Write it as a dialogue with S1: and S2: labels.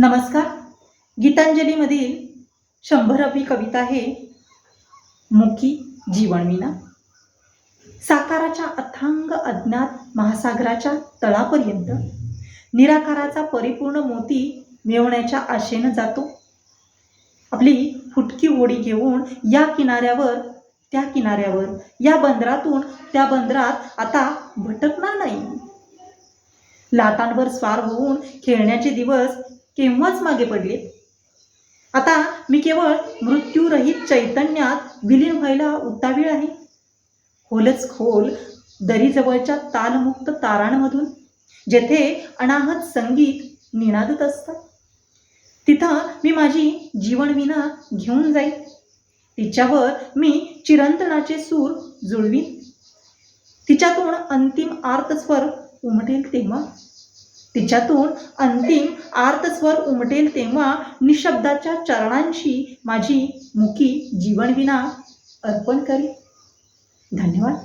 S1: नमस्कार. गीतांजलीमधील शंभरावी कविता आहे मुकी जीवनविना साकाराच्या अथांग अज्ञात महासागराच्या तळापर्यंत निराकाराचा परिपूर्ण मोती मिळवण्याच्या आशेनं जातो. आपली फुटकी होडी घेऊन या किनाऱ्यावर त्या किनाऱ्यावर या बंदरातून त्या बंदरात आता भटकणार नाही. लाटांवर स्वार होऊन खेळण्याचे दिवस केव्हाच मागे पडले? आता मी केवळ मृत्यूरहित चैतन्यात विलीन व्हायला उतावीळ आहे? खोलच खोल दरीजवळच्या तालमुक्त तारांमधून जेथे अनाहत संगीत निनादत असतं. तिथं मी माझी जीवनविना घेऊन जाईन. तिच्यावर मी चिरंतनाचे सूर जुळवीन. तिच्यातून अंतिम आर्तस्वर उमटेल तेव्हा. तिच्यातून अंतिम आर्तस्वर उमटेल तेव्हा निशब्दाच्या चरणांशी माझी मुकी जीवनविना अर्पण करी धन्यवाद.